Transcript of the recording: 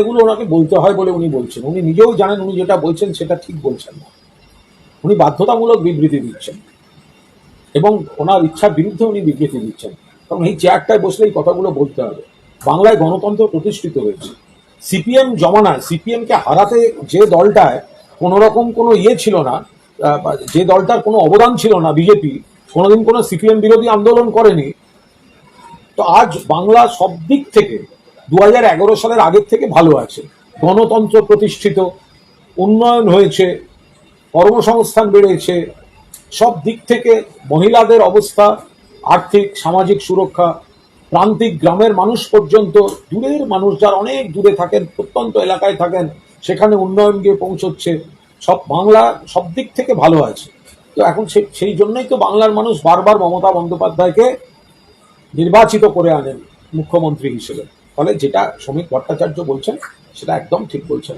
এগুলো ওনাকে বলতে হয় বলে উনি বলছেন। উনি নিজেও জানেন, উনি যেটা বলছেন সেটা ঠিক বলছেন না। উনি বাধ্যতামূলক বিবৃতি দিচ্ছেন। এবং ওনার ইচ্ছার বিরুদ্ধে উনি বিবৃতি দিচ্ছেন। কারণ এই চেয়ারটায় বসলে এই কথাগুলো বলতে হবে। বাংলায় গণতন্ত্র প্রতিষ্ঠিত হয়েছে। সিপিএম জমানায়, সিপিএমকে হারাতে যে দলটায় কোনো রকম কোনো ইয়ে ছিল না যে দলটার কোনো অবদান ছিল না বিজেপি, কোনোদিন কোনো সিপিএম বিরোধী আন্দোলন করেনি, তো আজ বাংলা সব দিক থেকে দু হাজার এগারো সালের আগের থেকে ভালো আছে। গণতন্ত্র প্রতিষ্ঠিত, উন্নয়ন হয়েছে, কর্মসংস্থান বেড়েছে, সব দিক থেকে মহিলাদের অবস্থা, আর্থিক, সামাজিক সুরক্ষা, প্রান্তিক গ্রামের মানুষ পর্যন্ত, দূরের মানুষ যারা অনেক দূরে থাকেন, প্রত্যন্ত এলাকায় থাকেন, সেখানে উন্নয়ন গিয়ে পৌঁছচ্ছে, সব বাংলা সব দিক থেকে ভালো আছে। তো এখন সেই জন্যই তো বাংলার মানুষ বারবার মমতা বন্দ্যোপাধ্যায়কে নির্বাচিত করে আনেন মুখ্যমন্ত্রী হিসেবে। ফলে যেটা শ্রমিক ভট্টাচার্য বলছেন সেটা একদম ঠিক বলছেন।